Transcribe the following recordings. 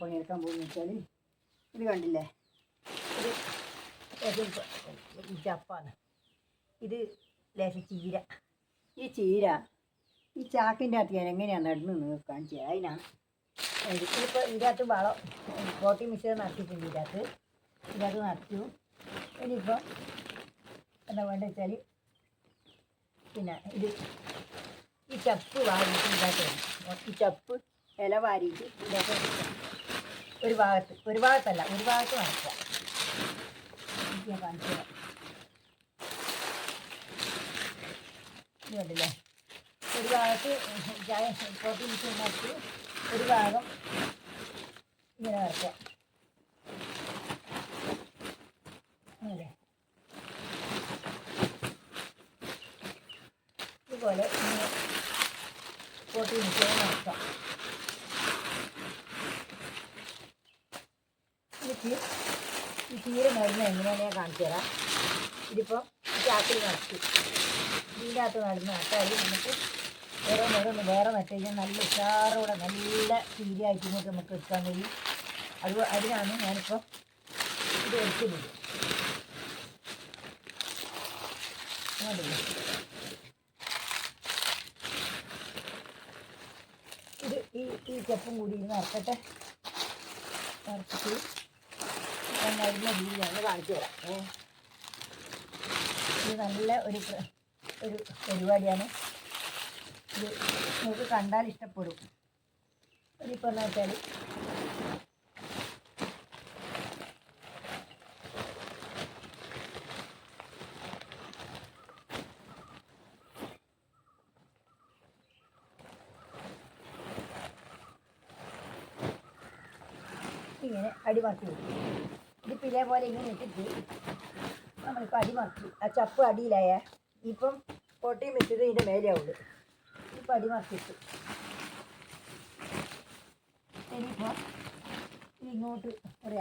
പണിയെടുക്കാൻ പോകുന്നത് വെച്ചാൽ ഇത് കണ്ടില്ലേ? ഇത് ലേശം ചപ്പാണ്. ഇത് ലേശം ചീര. ഈ ചീര ഈ ചാക്കിന്റെ അകത്ത് ഞാൻ എങ്ങനെയാണ് നടന്ന് നിങ്ങൾക്ക് കാണിച്ചത് അതിനാണ് ഇതിന്റെ അകത്ത് വളം പ്രോട്ടീൻ മിശ്രം നടത്തിയിട്ടുണ്ട് ഇതിന്റെ അകത്ത് ഇതിന്റെ അകത്ത് നടത്തു ഇനിയിപ്പോൾ എന്താ വേണ്ടത് വെച്ചാൽ പിന്നെ ഇത് ഈ ചപ്പ് വാരിയിട്ട് ഇതാക്കി ഈ ചപ്പ് ഇല വാരിയിട്ട് ഇതൊക്കെ. ഒരു ഭാഗത്ത് ഒരു ഭാഗത്തല്ല ഒരു ഭാഗത്ത് വരയ്ക്കുക ഞാൻ കാണിച്ചു തരാം. ഇത് ഒരു ഭാഗത്ത് ചായ ഉണ്ടാക്കി ഒരു ഭാഗം ഇങ്ങനെ വരയ്ക്കുക അങ്ങനെ ഇതുപോലെ ഇങ്ങനെ നടക്കാം എനിക്ക് ഈ ചീര മരുന്ന് എങ്ങനെയാണ് ഞാൻ കാണിച്ചു തരാം. ഇതിപ്പോൾ ചാക്കിൽ നടത്തി. ഇതിന്റെ അകത്ത് നടന്ന് നട്ടാൽ നമുക്ക് ഓരോന്നോരോന്ന് വേറെ നട്ട് കഴിഞ്ഞാൽ നല്ല ഉഷാറോടെ നല്ല ചീരയായിട്ട് ഇങ്ങോട്ട് നമുക്ക് എടുക്കാൻ കഴിയും അത് അതിനാണ് ഞാനിപ്പോൾ ഇത് എടുക്കുന്നത്? ഇത് ഈ ഈ ചെപ്പും കൂടി ഇരുന്ന് ഇറക്കട്ടെ ഇറക്കിട്ട് ഞാൻ മരുന്ന് രീതിയിലാണ് കാണിച്ചു തരാം ഏ ഇത് നല്ല ഒരു ഒരു പരിപാടിയാണ്. ഇത് നിങ്ങൾക്ക് കണ്ടാൽ ഇഷ്ടപ്പെടും. ഇതിപ്പോൾ എന്ന് വെച്ചാൽ ഇങ്ങനെ അടിമാറ്റി വെക്കും. ഇതിപ്പോൾ ഇതേപോലെ ഇങ്ങനെ ഇട്ടിട്ട് നമ്മളിപ്പോൾ അടിമർത്തി ആ ചപ്പ് അടിയിലായ ഇപ്പം പൊട്ടിയും വെച്ചത് ഇതിന്റെ മേലെ ഉള്ളു ഇപ്പം അടിമർത്തിട്ടു ഇനിയിപ്പോൾ ഇങ്ങോട്ട് കുറേ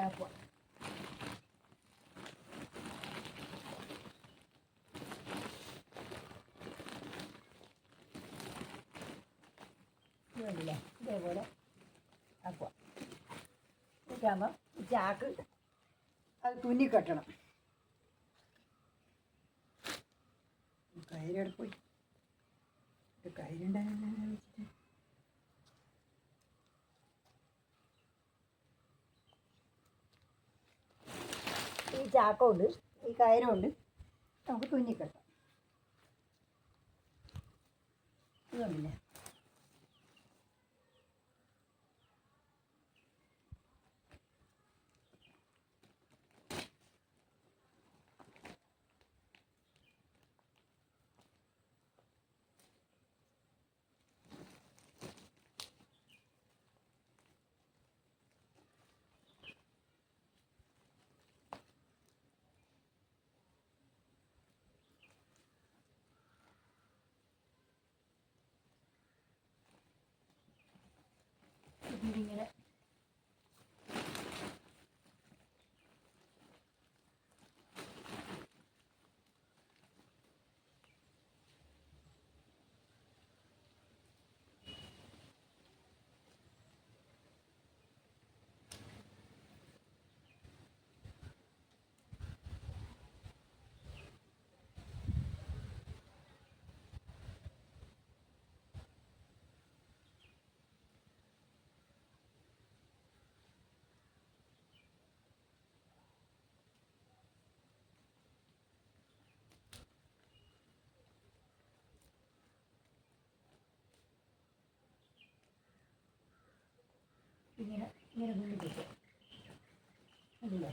ഇതേപോലെ ആക്കുക ഇതാകുമ്പം ചാക്ക് അത് തുന്നി കെട്ടണം. കയറി പോയി. ഇത് കയ്യിലുണ്ടായിരുന്നു വെച്ചിട്ട്? ഈ ചാക്കമുണ്ട് ഈ നമുക്ക് തുന്നിക്കെട്ടാം ഇതുണ്ടല്ലേ? அப்படிங்கிற ഇങ്ങനെ ഇങ്ങനെ കൊണ്ട് കിട്ടും അതില്ലേ?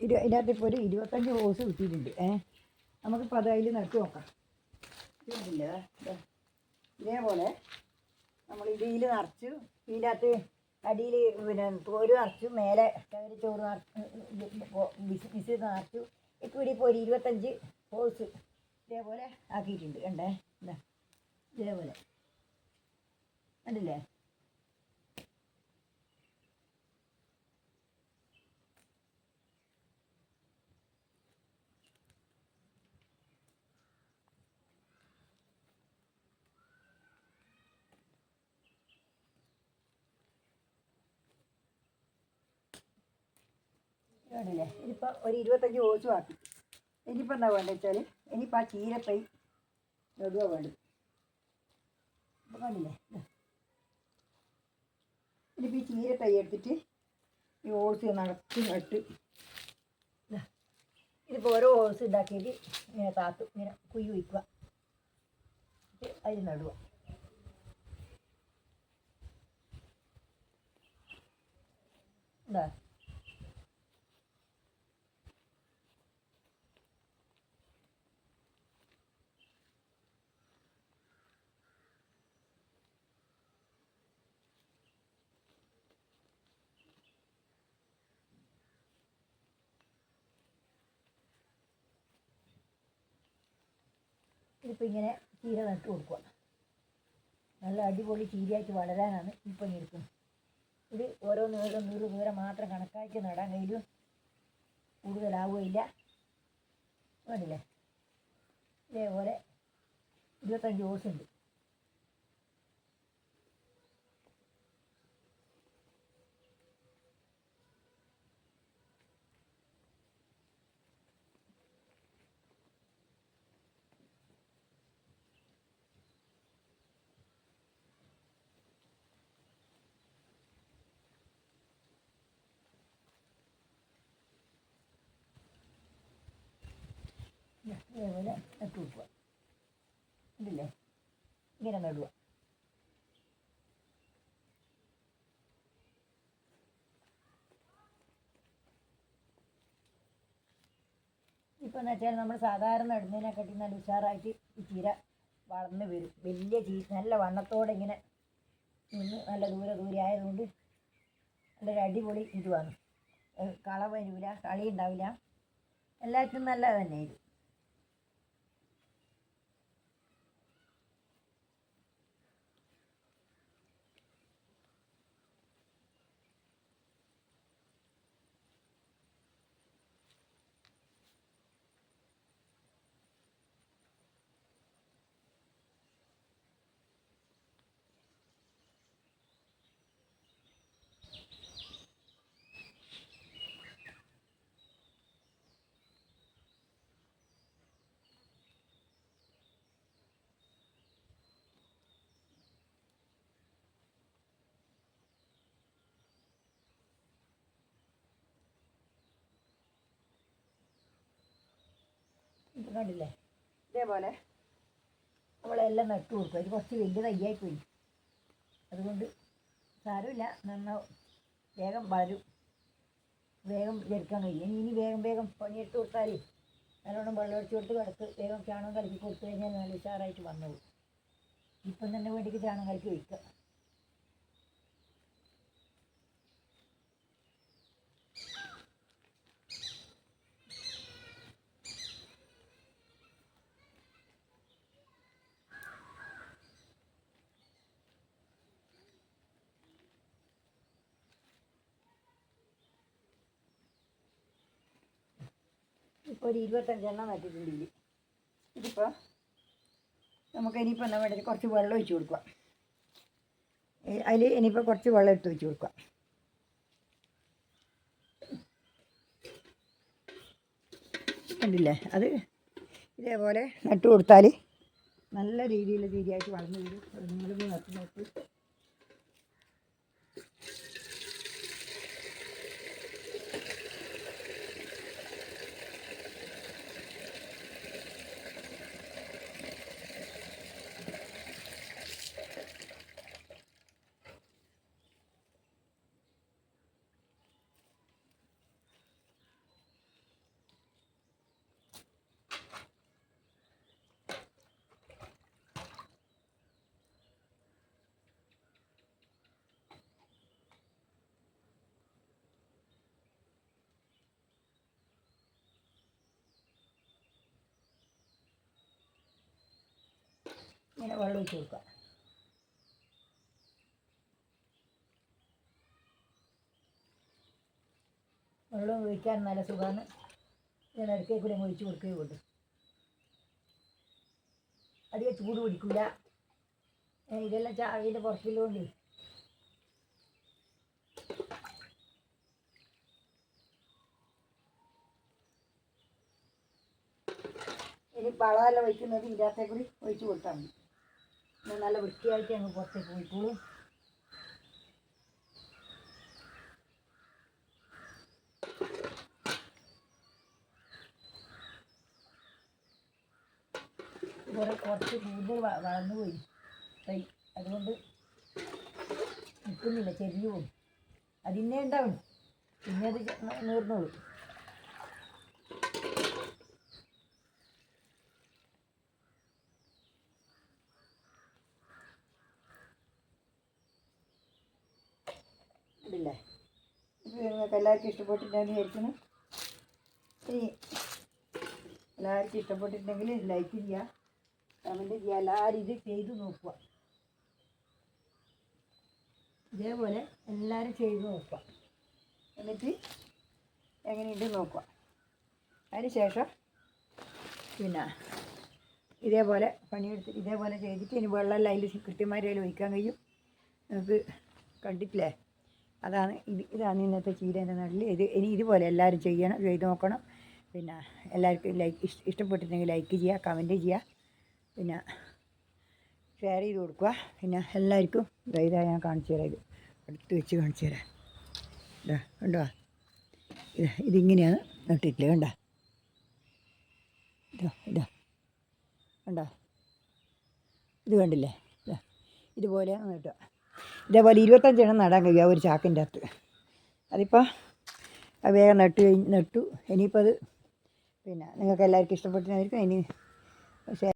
ഇരു ഇതിനകത്ത് ഇപ്പോൾ ഒരു ഇരുപത്തഞ്ച് ഹോസ് കിട്ടിയിട്ടുണ്ട്. ഏ? നമുക്കിപ്പോൾ അത് അതിൽ നട്ടു നോക്കാം. ഇതേപോലെ നമ്മൾ ഇടിയിൽ നിറച്ചു ഇതിനകത്ത് അടിയിൽ പിന്നെ തോര് നിറച്ചു മേലെ കയറി ചോറ് നിറച്ചു വിസ് നിറച്ചു. ഇപ്പോൾ ഇവിടെ ഇപ്പോൾ ഒരു ഇരുപത്തഞ്ച് ഹോസ് ഇതേപോലെ ആക്കിയിട്ടുണ്ട്. കണ്ടേ? ഇതാ ഇതേപോലെ. കണ്ടില്ലേ? കണ്ടില്ലേ? ഇനിയിപ്പോൾ ഒരു ഇരുപത്തഞ്ച് ഓസും ആക്കി ഇനിയിപ്പോൾ എന്താ വേണ്ടത് വെച്ചാൽ ഇനിയിപ്പോൾ ആ ചീരപ്പൈ നടുക വേണ്ടത്. അപ്പോൾ കണ്ടില്ലേ. ഇനിയിപ്പോൾ ഈ ചീരത്തൈ എടുത്തിട്ട് ഈ ഓസ് നടത്തി നട്ട്. ഇതിപ്പോൾ ഓരോ ഓസ് ഉണ്ടാക്കിയിട്ട് ഇങ്ങനെ താത്തു ഇങ്ങനെ കുഴി വയ്ക്കുക അതിൽ നടുക എന്താ ഇതിപ്പോൾ ഇങ്ങനെ ചീര നട്ട് കൊടുക്കുക നല്ല അടിപൊളി ചീരയായിട്ട് വളരാനാണ് ഇപ്പം എടുക്കുന്നത്. ഇത് ഓരോ നീളം നൂറ് ദൂരം മാത്രം കണക്കാക്കി നടാൻ കഴിയും. കൂടുതലാവുകയില്ല. വേണ്ടില്ലേ ഇതേപോലെ ഇരുപത്തഞ്ച് ഓസ് ഉണ്ട് ഇതേപോലെ നട്ടു കൊടുക്കുക. ഇതില്ലേ? ഇങ്ങനെ നടുക ഇപ്പം എന്ന് വെച്ചാൽ നമ്മൾ സാധാരണ ഇടുന്നതിനെക്കാട്ടി നല്ല ഉഷാറായിട്ട് ഈ ചീര വളർന്ന് വരും. വലിയ ചീ നല്ല വണ്ണത്തോടെ ഇങ്ങനെ നിന്ന് നല്ല ദൂരെ ദൂരെ ആയതുകൊണ്ട് നല്ലൊരു അടിപൊളി ഇതുവാണ് കള വരില്ല കളി ഉണ്ടാവില്ല. എല്ലാത്തിനും നല്ലത് തന്നെ ഇത്. ഇപ്പം കണ്ടില്ലേ? ഇതേപോലെ നമ്മളെല്ലാം നട്ടു കൊടുക്കും ഇത് കുറച്ച് വലിയ തയ്യായി പോയി. അതുകൊണ്ട് സാരമില്ല. നന്ന വേഗം വളരും. വേഗം എടുക്കാൻ കഴിയും. ഇനി വേഗം വേഗം പണിയെടുത്ത് കൊടുത്താൽ നല്ലോണം വെള്ളമടിച്ച് കൊടുത്ത് കിടക്ക്. വേഗം ചാണകം കലക്കി കൊടുത്തു കഴിഞ്ഞാൽ നല്ല ഉഷാറായിട്ട് വന്നോളൂ. ഇപ്പം തന്നെ വേണ്ടിക്ക് ചാണകം കലക്കി ഒഴിക്കുക ഇപ്പോൾ ഒരു ഇരുപത്തഞ്ചെണ്ണം നട്ടിട്ടുണ്ട് ഇതിൽ ഇതിപ്പോൾ നമുക്ക് ഇനിയിപ്പോൾ എന്താ വേണ്ടത്? കുറച്ച് വെള്ളം ഒഴിച്ച് കൊടുക്കുക അതിൽ ഇനിയിപ്പോൾ കുറച്ച് വെള്ളം എടുത്ത് വെച്ച് കൊടുക്കുക കണ്ടില്ലേ? അത് ഇതേപോലെ നട്ട് കൊടുത്താൽ നല്ല രീതിയിൽ രീതിയായിട്ട് വളർന്നു വരും. നിങ്ങളിത് നട്ട് നോക്ക്. ഇങ്ങനെ വെള്ളം ഒഴിച്ച് കൊടുക്കുക. വെള്ളം ഒഴിക്കാൻ നല്ല സുഖമാണ്. ഞാൻ ഇടയ്ക്കേ കൂടെ ഒഴിച്ച് കൊടുക്കുകയും ഉണ്ട് അധികം ചൂട് പിടിക്കില്ല. ഇതെല്ലാം ചാവിന്റെ പുറത്തിലുകൊണ്ട് ഇനി വളമെല്ലാം വയ്ക്കുന്നത് ഇതിനകത്തേക്കൂടി ഒഴിച്ചു കൊടുത്താൽ മതി. നല്ല വൃത്തിയായിട്ട് അങ്ങ് പുറത്തേക്ക് പോയിക്കോളും. കുറെ കുറച്ച് കൂടുതൽ വളർന്നു പോയി. തൈ അതുകൊണ്ട് നിൽക്കുന്നില്ല ചെരിഞ്ഞു പോകും അതിന്നേ ഉണ്ടാവും പിന്നെ അത് നീർന്നോളും ഇതില്ലേ ഇത് നിങ്ങൾക്ക് എല്ലാവർക്കും ഇഷ്ടപ്പെട്ടിട്ടുണ്ടെന്ന് വിചാരിക്കുന്നു. എല്ലാവർക്കും ഇഷ്ടപ്പെട്ടിട്ടുണ്ടെങ്കിൽ ലൈക്ക് ചെയ്യുക. കമന്റ് ചെയ്യുക. എല്ലാവരും ഇത് ചെയ്ത് നോക്കുക. ഇതേപോലെ എല്ലാവരും ചെയ്ത് നോക്കുക. എന്നിട്ട് എങ്ങനെയുണ്ട് നോക്കുക. അതിന് ശേഷം പിന്നെ ഇതേപോലെ പണിയെടുത്ത് ഇതേപോലെ ചെയ്തിട്ട് ഇനി വെള്ളമെല്ലാം അതിൽ കൃത്യമായി അതിൽ ഒഴിക്കാൻ കഴിയും. നമുക്ക് കണ്ടിട്ടില്ലേ? അതാണ് ഇത് ഇതാണ് ഇന്നത്തെ ചീരേന്റെ നല്ല ഇത് ഇനി ഇതുപോലെ എല്ലാവരും ചെയ്യണം ചെയ്ത് നോക്കണം. പിന്നെ എല്ലാവർക്കും ലൈക്ക് ഇഷ്ട ഇഷ്ടപ്പെട്ടിട്ടുണ്ടെങ്കിൽ ലൈക്ക് ചെയ്യുക കമന്റ് ചെയ്യുക. പിന്നെ ഷെയർ ചെയ്ത് കൊടുക്കുക. പിന്നെ എല്ലാവർക്കും ഇതാ ഞാൻ കാണിച്ചു തരാം ഇത്. അടുത്ത് വെച്ച് കാണിച്ചു തരാം. ഇതാ കണ്ടോ? ഇത് ഇതിങ്ങനെയാണ് നട്ടിട്ടില്ലേ? കണ്ടോ? ഇതാ ഇതാ. കണ്ടോ? ഇത് കണ്ടില്ലേ? ഇതാ ഇതുപോലെയാണ് നട്ടുക ഇതേപോലെ ഇരുപത്തഞ്ചെണ്ണം നടാൻ കഴിയുക ഒരു ചാക്കിന്റെ അകത്ത്. അതിപ്പോൾ അത് വേഗം നട്ടു കഴിഞ്ഞ് നട്ടു. ഇനിയിപ്പോൾ അത് പിന്നെ നിങ്ങൾക്ക് എല്ലാവർക്കും ഇഷ്ടപ്പെട്ടതായിരിക്കും ഇനി പക്ഷേ